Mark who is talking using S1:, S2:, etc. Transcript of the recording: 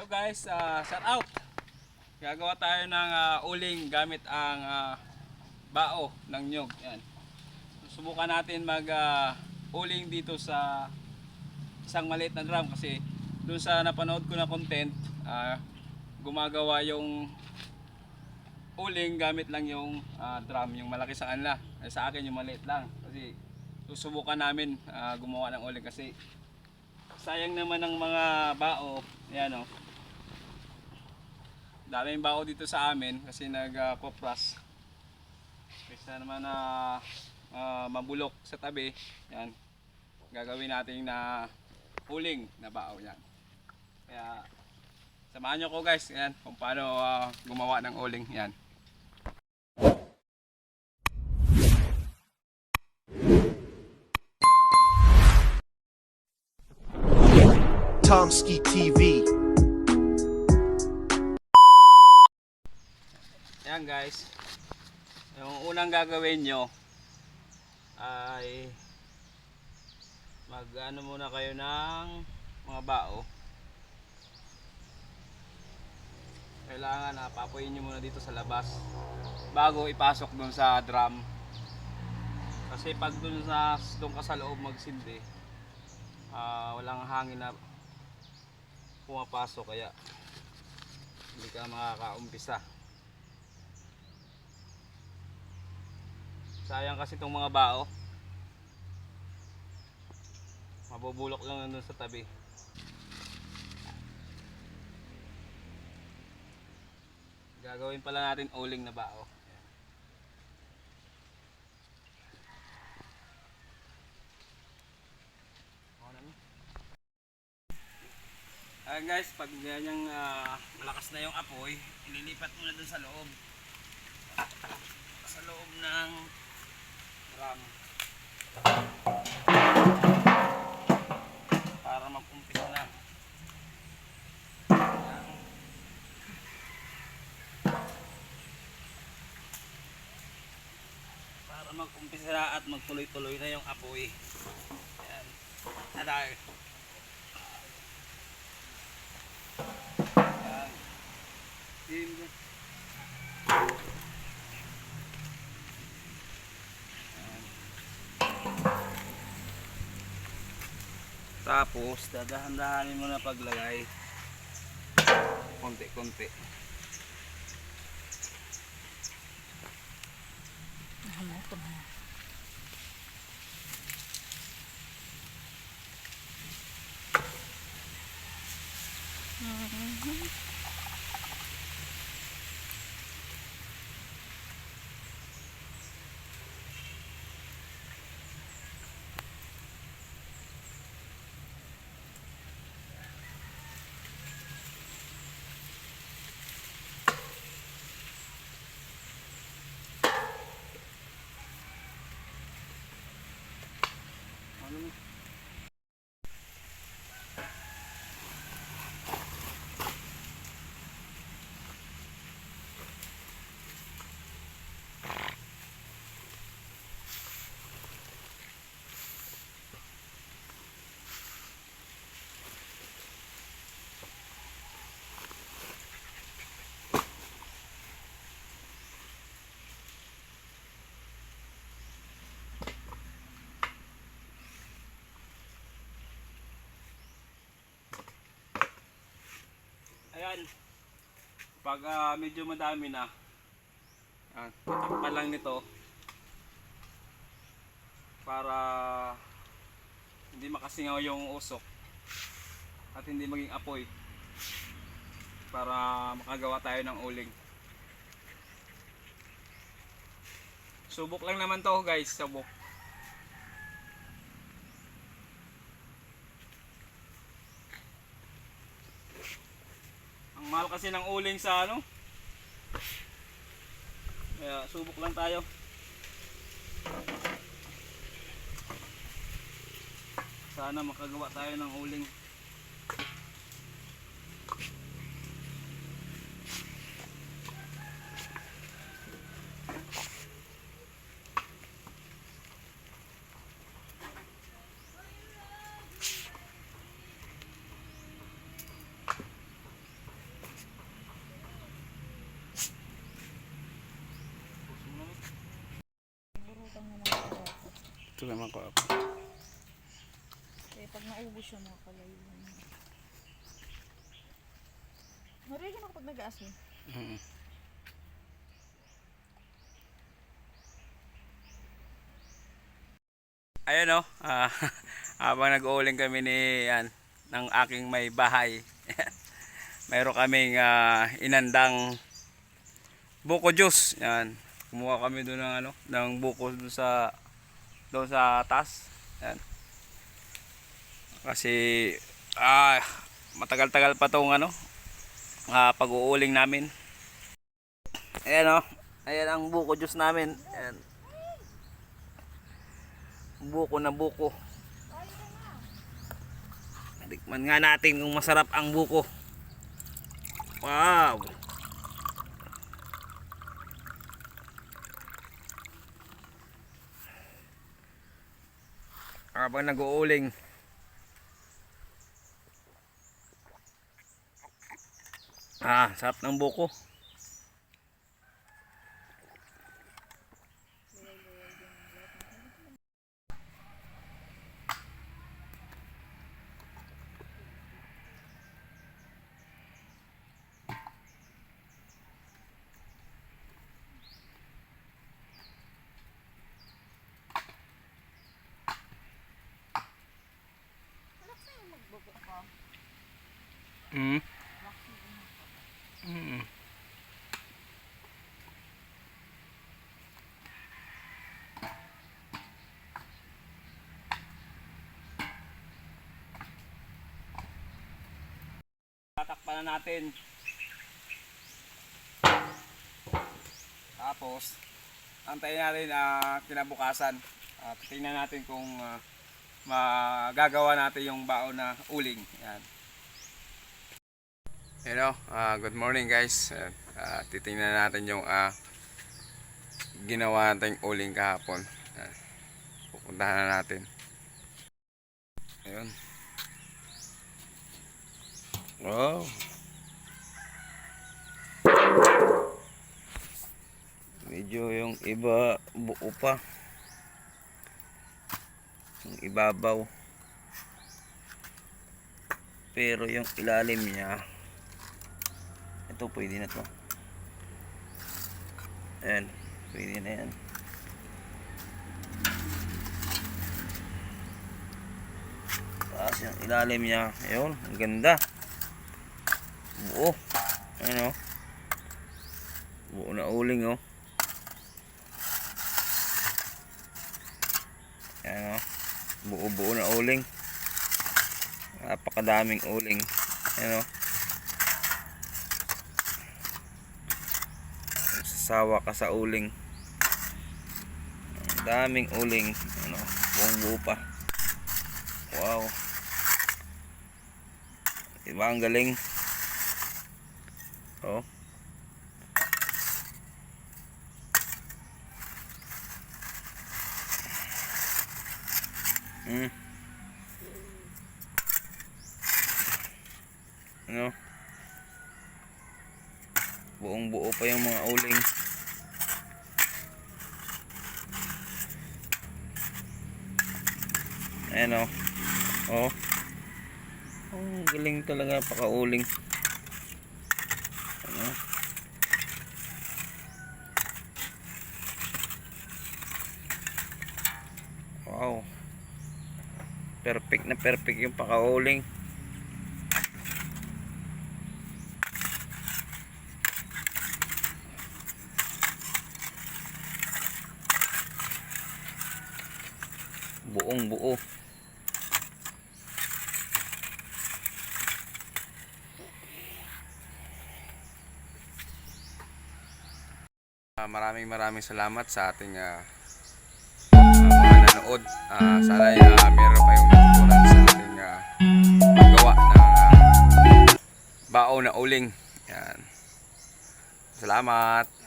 S1: Hello guys, uh, shout out. Gagawa tayo ng ah, uling gamit ang ah, bao ng nyog. Yan. Subukan natin mag ah, uling dito sa isang maliit na drum kasi doon sa napanood ko na content, ah, gumagawa yung uling gamit lang yung ah, drum, yung malaki sa kanila. Eh, sa akin yung maliit lang kasi susubukan namin ah, gumawa ng uling kasi sayang naman ng mga bao. Yan oh. Daming bao dito sa amin kasi nag-kopras. Kaysa naman na ah, mabulok sa tabi. Yan. Gagawin natin na uling na bao yan. Kaya samahan nyo ko guys yan, kung paano ah, gumawa ng uling yan.
S2: Tomsky TV.
S1: Yan guys. Yung unang gagawin nyo ay mag ano muna kayo ng mga bao. Kailangan na papuyin nyo muna dito sa labas bago ipasok dun sa drum. Kasi pag dun sa dun ka sa loob magsindi, ah, walang hangin na pumapasok kaya hindi ka makakaumpisa. Sayang kasi itong mga bao. Mabubulok lang nandun sa tabi. Gagawin pala natin uling na bao. Ayan. Ayan guys, pag ganyang ah, malakas na yung apoy, ililipat mo na dun sa loob. Sa loob ng drum. Para mag-umpisa na. Para mag-umpisa na at magtuloy-tuloy na yung apoy. Ayan. Aday. Ayan. Ayan. Tapos, dadahan-dahanin mo na paglagay. Konti-konti. Ano mo? আমি Ayan. Pag ah, medyo madami na, ah, tatakpan lang nito para hindi makasingaw yung usok at hindi maging apoy para makagawa tayo ng uling. Subok lang naman to guys, subok. Ang mahal kasi ng uling sa ano. Kaya subok lang tayo. Sana makagawa tayo ng uling.
S3: Utang na lang ako.
S1: Ito naman ko ako.
S3: Kaya pag naubos siya mga kalayo. Marinig ka na kapag nag-aasli.
S1: Mm. Ayan o, ah, habang nag-uuling kami ni yan, ng aking may bahay. Mayroon kaming ah, inandang buko juice. Yan. Kumuha kami doon ng ano, ng buko doon sa doon sa taas. Yan. Kasi ah matagal-tagal pa tong ano, ah, pag-uuling namin. Ayan o. Ayan ang buko juice namin. Ayan. Buko na buko. Tikman nga natin kung masarap ang buko. Wow! Habang nag-uuling. Ah, sarap ng buko. Mm. Mm. Tatakpan na natin. Tapos, antayin natin ah, kinabukasan. At tingnan natin kung ah, magagawa natin yung baon na uling. Yan. Hello, ah, good morning guys. Uh, titingnan natin yung ah, ginawa nating uling kahapon. Ah, pupuntahan na natin. Ayun. Wow. Medyo yung iba buo pa. Yung ibabaw. Pero yung ilalim niya ito pwede na to. Ayan pwede na yan. Tapos yung ilalim niya. Ayun ang ganda. Buo. Ayan o buo na uling o ayan o buo buo na uling. Napakadaming uling. Ayan o sawa ka sa uling. Ang daming uling ano buong buo pa wow. Diba ang galing? Oh. Hmm. Ano? Buong buo pa yung mga uling ayan o oh. oh galing talaga pakauling. Ano? Wow. Perfect na perfect yung pakauling. Buong buo maraming maraming salamat sa ating ah, mga nanood. Ah, sana ay ah, meron kayong natutunan sa ating ah, paggawa ng ah, bao na uling. Yan. Salamat.